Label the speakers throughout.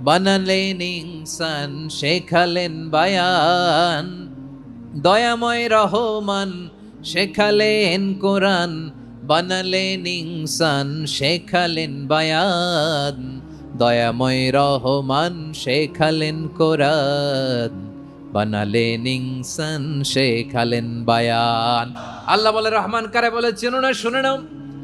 Speaker 1: বানালেন ইনসান শেখালেন বায়ান। দয়াময় রহমান শেখালেন কোরআন। বানালেন ইনসান শেখালেন বায়ান। দয়াময় রহমান শেখালেন কোরআন। বানালেন ইনসান শেখালেন বায়ান। আল্লাহ বলে, রহমান কারে বলে, চেনো না, শুনে নাও।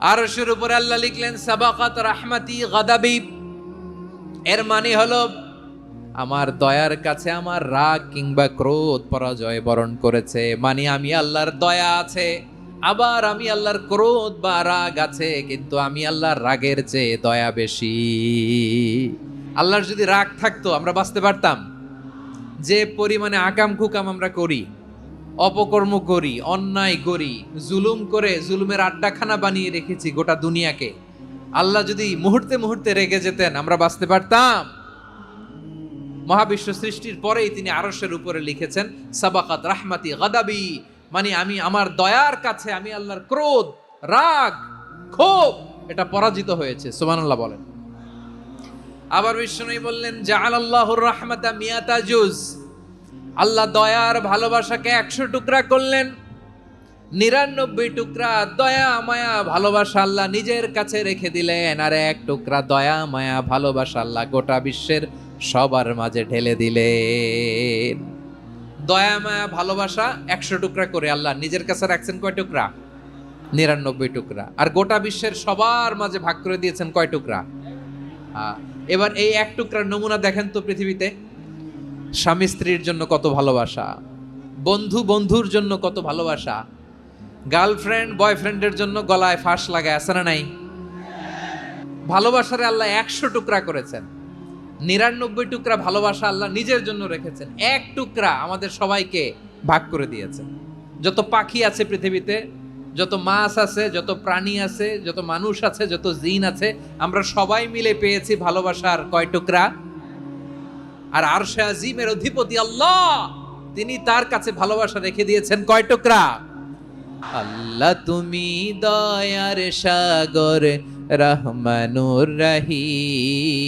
Speaker 1: আরশের উপরে আল্লাহ লিখলেন, সাবাকাত রাহমাতি গাদাবি। এর মানে হলো, আমার দয়ার কাছে আমার রাগ কিংবা ক্রোধ পরাজয় বরণ করেছে। মানে আমি আল্লাহর দয়া আছে, আবার আমি আল্লাহর ক্রোধ বা রাগ আছে, কিন্তু আমি আল্লাহর রাগের চেয়ে দয়া বেশি। আল্লাহর যদি রাগ থাকতো, আমরা বাঁচতে পারতাম। যে পরিমাণে আকাম খুকাম আমরা করি অপকর্ম করি, অন্যায় করি, জুলুম করে জুলুমের আড্ডাখানা বানিয়ে রেখেছি গোটা দুনিয়াকে। আল্লাহ যদি মুহূর্তে মুহূর্তে রেগে যেতেন, আমরা বাঁচতে পারতাম। মহাবিশ্ব সৃষ্টির পরেই তিনি আরশের উপরে লিখেছেন, সাবাকাত রাহমাতি গাদাবি মানে আমি আমার দয়ার কাছে, আমি আল্লাহর ক্রোধ, রাগ, ক্ষোভ, এটা পরাজিত হয়েছে। সুবহানাল্লাহ বলেন। আবার বিষ্ণু বললেন জাআল আল্লাহুর রাহমাতা মিয়াতা জুজ আল্লাহ দয়ার ভালোবাসাকে একশো টুকরা করলেন। নিরানব্বই টুকরা দয়া, মায়া, ভালোবাসা আল্লাহ নিজের কাছে রেখে দিলেন। আর এক টুকরা দয়া, মায়া, ভালোবাসা আল্লাহ গোটা বিশ্বের সবার মাঝে ঢেলে দিলেন। দয়া, মায়া, ভালোবাসা একশো টুকরা করে আল্লাহ নিজের কাছে রাখছেন কয় টুকরা? নিরানব্বই টুকরা। আর গোটা বিশ্বের সবার মাঝে ভাগ করে দিয়েছেন কয় টুকরা? এবার এই এক টুকরার নমুনা দেখেন তো পৃথিবীতে। স্বামী স্ত্রীর জন্য কত ভালোবাসা, বন্ধু বন্ধুর জন্য কত ভালোবাসা, গার্লফ্রেন্ড বয়ফ্রেন্ডের জন্য গলায় ফাঁস লাগায়, আছে না নাই? ভালোবাসারে আল্লাহ একশো টুকরা করেছেন, নিরানব্বই টুকরা ভালোবাসা আল্লাহ নিজের জন্য রেখেছেন, এক টুকরা আমাদের সবাইকে ভাগ করে দিয়েছেন। যত পাখি আছে পৃথিবীতে, যত মাছ আছে, যত প্রাণী আছে, যত মানুষ আছে, যত জিন আছে, আমরা সবাই মিলে পেয়েছি ভালোবাসার কয় টুকরা? আর আরশে আজিমের অধিপতি আল্লাহ, তিনি তার কাছে ভালোবাসা রেখে দিয়েছেন কয় টুকরা? আল্লাহ তুমি দয়ার সাগর, রহমানুর রহিম।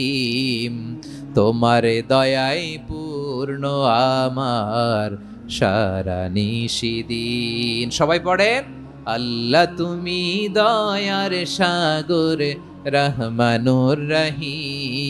Speaker 1: তোমার দয়াই পূর্ণ আমার সারা নিশিদিন। সবাই পড়েন আল্লাহ তুমি দয়ার সাগর, রহমানুর রহিম।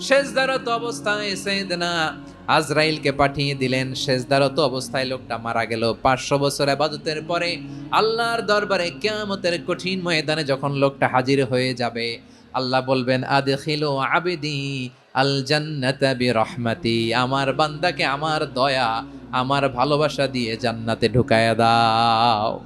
Speaker 1: শেষদারত অবস্থায় সেদনা আজরাইলকে পাঠিয়ে দিলেন। শেষদারত অবস্থায় লোকটা মারা গেল। পাঁচশো বছর আবাদতের পরে আল্লাহর দরবারে কেয়ামতের কঠিন ময়দানে যখন লোকটা হাজির হয়ে যাবে, আল্লাহ বলবেন, আদখিলু আবেদি আল জান্নাতা বিরহমাতি। আমার বান্দাকে আমার দয়া, আমার ভালোবাসা দিয়ে জান্নাতে ঢুকায়া দাও।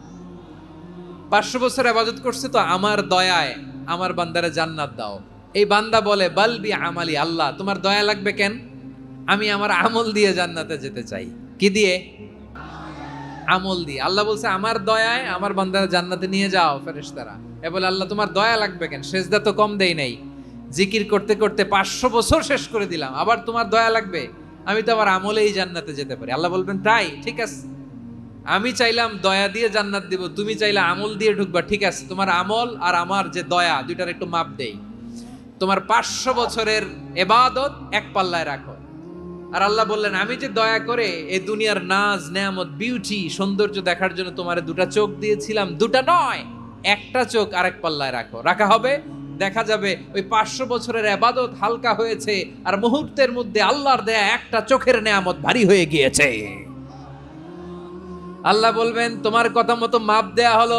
Speaker 1: পাঁচশো বছর আবাদত করছে তো আমার দয়ায় আমার বান্দারে জান্নাত দাও। এই বান্দা বলে বালবি আমালি, আল্লাহ, তোমার দয়া লাগবে কেন? আমি আমার আমল দিয়ে জান্নাতে যেতে চাই। কি দিয়ে? আমল দিয়ে। আল্লাহ বলছে, আমার দয়ায় আমার বান্দারা জান্নাতে নিয়ে যাও, ফেরেশতারা। এ বলে, আল্লাহ, তোমার দয়া লাগবে কেন? সেজদা তো কম দেই নাই। জিকির করতে করতে পাঁচশো বছর শেষ করে দিলাম, আবার তোমার দয়া লাগবে? আমি তো আমার আমলেই জান্নাতে যেতে পারি। আল্লাহ বলবেন, তাই, ঠিক আছে। আমি চাইলাম দয়া দিয়ে জান্নাত দিব, তুমি চাইলে আমল দিয়ে ঢুকবা, ঠিক আছে। তোমার আমল আর আমার যে দয়া, দুইটার একটু মাপ দেই। তোমার পাঁচশো বছরের এবাদত এক পাল্লায় রাখো। আর আল্লাহ বললেন, আমি যে দয়া করে এই দুনিয়ার নাজ, নেয়ামত বিউটি সৌন্দর্য দেখার জন্য তোমার দুটা চোখ দিয়েছিলাম, দুটা নয়, একটা চোখ আরেক পাল্লায় রাখো। রাখা হবে, দেখা যাবে ওই পাঁচশো বছরের আবাদত হালকা হয়েছে, আর মুহূর্তের মধ্যে আল্লাহর দেয়া একটা চোখের নেয়ামত ভারী হয়ে গিয়েছে। আল্লাহ বলবেন, তোমার কথা মতো মাপ দেয়া হলো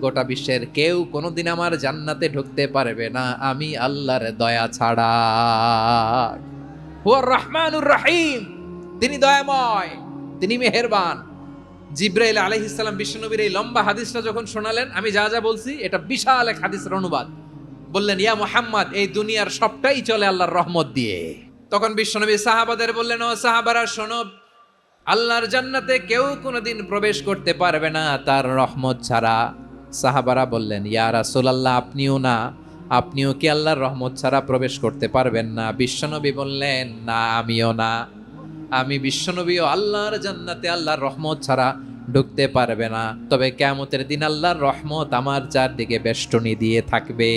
Speaker 1: গোটা বিশ্বের কেউ কোনোদিন আমার জান্নাতে ঢুকতে পারবে না। আমি আল্লাহর দয়া ছাড়া। রহমানুর রহিম। তিনি দয়াময়, তিনি মেহেরবান। জিব্রাইল আলহিসাল্লাম বিশ্বনবীর এই লম্বা হাদিসটা যখন শোনালেন, আমি যা যা বলছি, এটা বিশাল এক হাদিসের অনুবাদ। বললেন, ইয়া মোহাম্মদ, এই দুনিয়ার সবটাই চলে আল্লাহর রহমত দিয়ে। তখন বিশ্বনবী সাহাবাদের বললেন, ও সাহাবারা, শোনো, আল্লাহর জান্নাতে কেউ কোনোদিন প্রবেশ করতে পারবে না তার রহমত ছাড়া। সাহাবারা বললেন, ইয়া রাসূলুল্লাহ, আপনিও না, আপনিও কি আল্লাহর রহমত ছাড়া প্রবেশ করতে পারবেন না? বিশ্বনবী বললেন, না, আমিও না। আমি বিশ্বনবী ও আল্লাহর জান্নাতে আল্লাহর রহমত ছাড়া ঢুকতে পারবে না। তবে কেমতের দিন আল্লাহর রহমত আমার চারদিকে বেষ্টনী দিয়ে থাকবে।